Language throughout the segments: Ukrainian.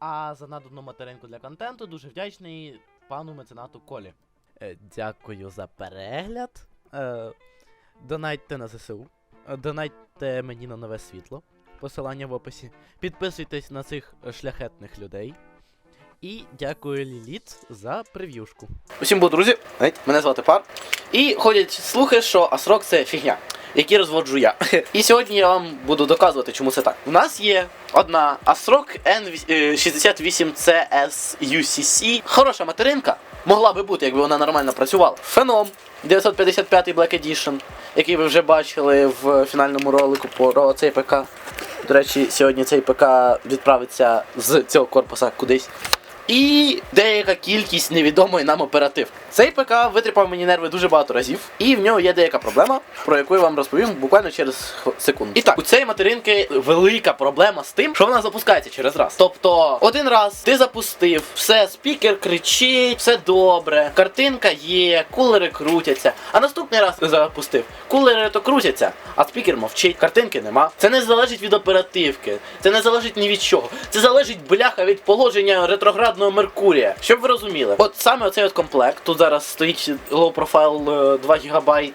А за надану материнку для контенту дуже вдячний пану меценату Колі. Е, дякую за перегляд. Е, донайте на ЗСУ. Е, Донайте мені на нове світло. Посилання в описі. Підписуйтесь на цих шляхетних людей. І дякую Ліліт за прев'юшку. Усім бу, друзі, мене звати Пар. І ходять слухи, що Асрок це фігня, які розводжу я. І сьогодні я вам буду доказувати, чому це так. У нас є одна Асрок N68CS Хороша материнка. Могла би бути, якби вона нормально працювала. Феном 955 Black Edition, який ви вже бачили в фінальному ролику про цей ПК. До речі, сьогодні цей ПК відправиться з цього корпуса кудись. І деяка кількість невідомої нам оператив. Цей ПК витріпав мені нерви дуже багато разів, і в нього є деяка проблема, про яку я вам розповім буквально через секунду. І так, у цієї материнки велика проблема з тим, що вона запускається через раз. Тобто, один раз ти запустив, все, спікер кричить, все добре, картинка є, кулери крутяться. А наступний раз ти запустив, кулери то крутяться, а спікер мовчить, картинки нема. Це не залежить від оперативки, це не залежить ні від чого. Це залежить бляха від положення ретроградного Меркурія. Щоб ви розуміли, от саме оцей от комплект. Тут зараз стоїть low profile е, 2 ГБ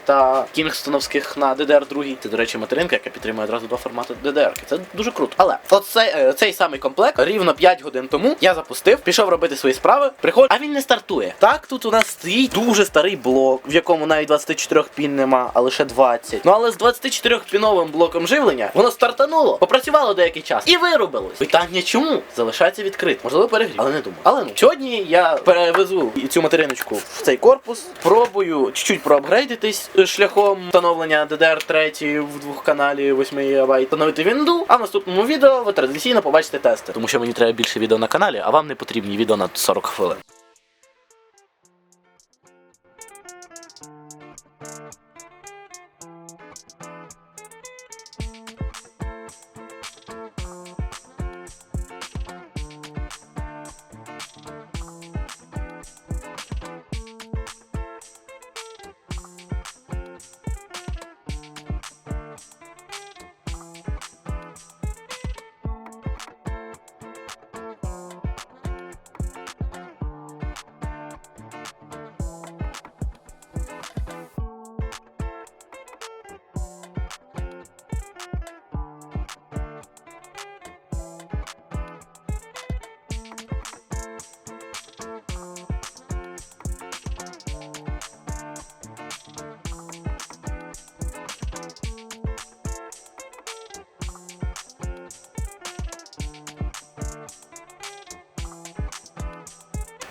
кінгстоновських на DDR2. Це, до речі, материнка, яка підтримує одразу два формати DDR. Це дуже круто. Але оцей, е, цей самий комплект рівно 5 годин тому я запустив, пішов робити свої справи, приходжу, а він не стартує. Так, тут у нас стоїть дуже старий блок, в якому навіть 24 пін нема, а лише 20. Ну але з 24 піновим блоком живлення воно стартануло, попрацювало деякий час і вирубилось. Питання чому залишається відкритим. Можливо, перегрів, але не думаю. Але ну сьогодні я перевезу цю материночку в цей корпус, пробую чуть-чуть проапгрейдитись шляхом встановлення DDR3 в двохканалі 8 ГБ, встановити вінду, а в наступному відео ви традиційно побачите тести. Тому що мені треба більше відео на каналі, а вам не потрібні відео на 40 хвилин.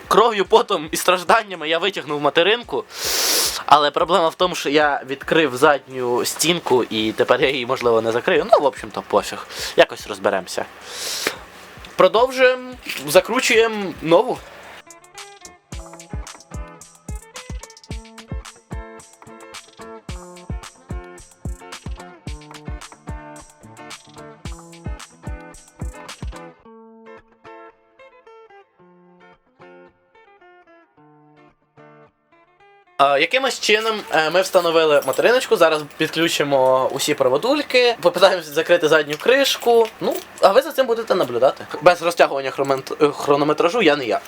Кров'ю, потом і стражданнями я витягнув материнку. Але проблема в тому, що я відкрив задню стінку і тепер я її, можливо, не закрию. Ну, в общем-то, пофіг. Якось розберемося. Продовжуємо, закручуємо нову. Якимось чином е, ми встановили материночку, зараз підключимо усі проводульки, попитаємося закрити задню кришку. Ну, а ви за цим будете наблюдати. Без розтягування е, хронометражу я не я.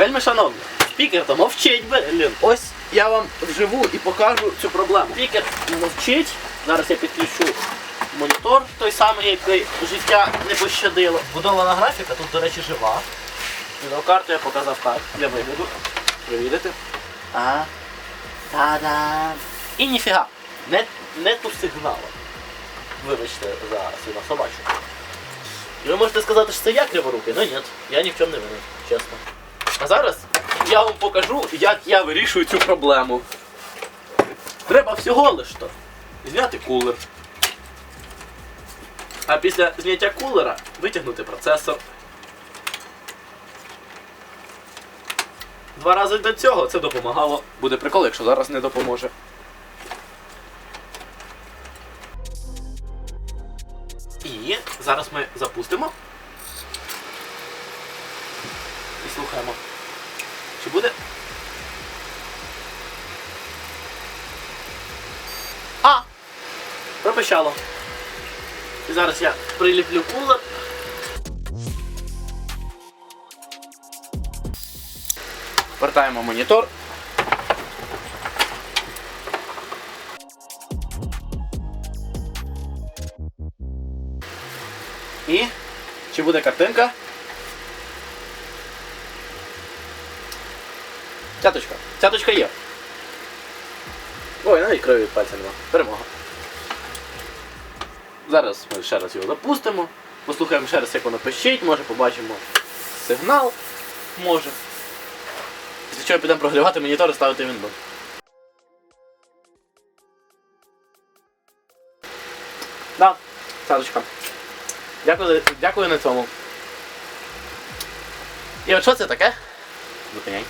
Вельми шановні, спікер то мовчить, блін. Ось я вам вживу і покажу цю проблему. Спікер мовчить. Зараз я підключу монітор, той самий, який життя не пощадило. Будована графіка, тут, до речі, жива. Відеокарту я показав так, для вигляду. Ви видите? А. Та-дам. І ніфіга. Не, ту сигнала. Вибачте за сина собачу. І ви можете сказати, що це я криворукий, але ні, я ні в чому не винен, чесно. А зараз я вам покажу, як я вирішую цю проблему. Треба всього лиш то зняти кулер. А після зняття кулера витягнути процесор. два рази до цього це допомагало. Буде прикол, якщо зараз не допоможе. І зараз ми запустимо. І слухаємо. Чи буде? А! Пропищало. І зараз я приліплю кулер. Вертаємо монітор. І чи буде картинка? Цяточка. Цяточка є. Ой, навіть крові від пальця нема. Перемога. Зараз ми ще раз його запустимо. Послухаємо ще раз, як воно пищить, може побачимо сигнал. Може. Після чого підемо прогрівати монітор і ставити Windows. Да, цяточка. Дякую, дякую на цьому. І от що це таке? Зупиняй.